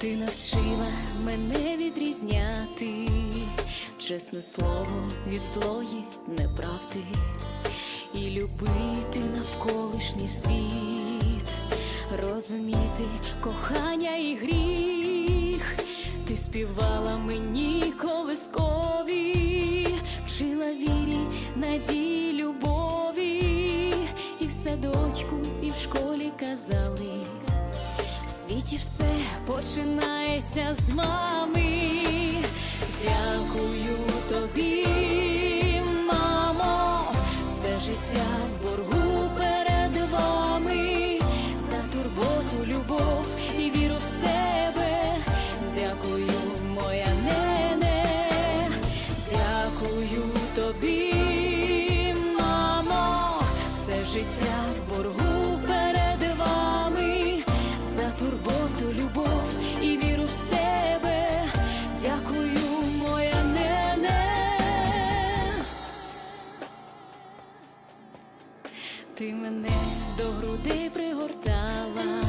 Ти навчила мене відрізняти чесне слово від злої неправди і любити навколишній світ, розуміти кохання і гріх. Ти співала мені колискові, вчила вірі, надії, любові, і в садочку, і в школі казали. В світі все починається з мами. Життя в боргу перед вами, за турботу, любов і віру в себе. Дякую, моя нене. Ти мене до груди пригортала,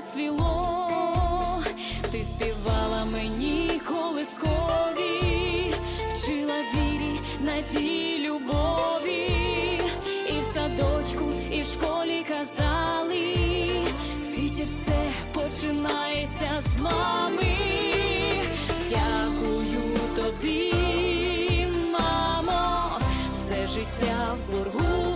щастя цвіло, ти співала мені колискові, вчила вірі, надії, любові, і в садочку, і в школі казали, в світі все починається з мами. Дякую тобі, мамо, все життя в боргу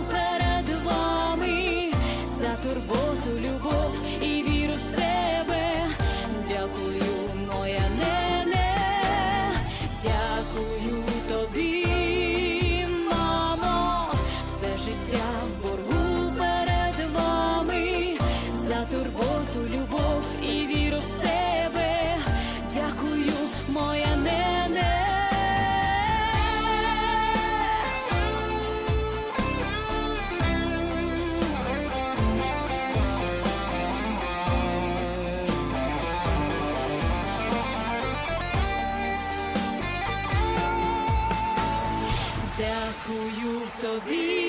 Вірую в тобі.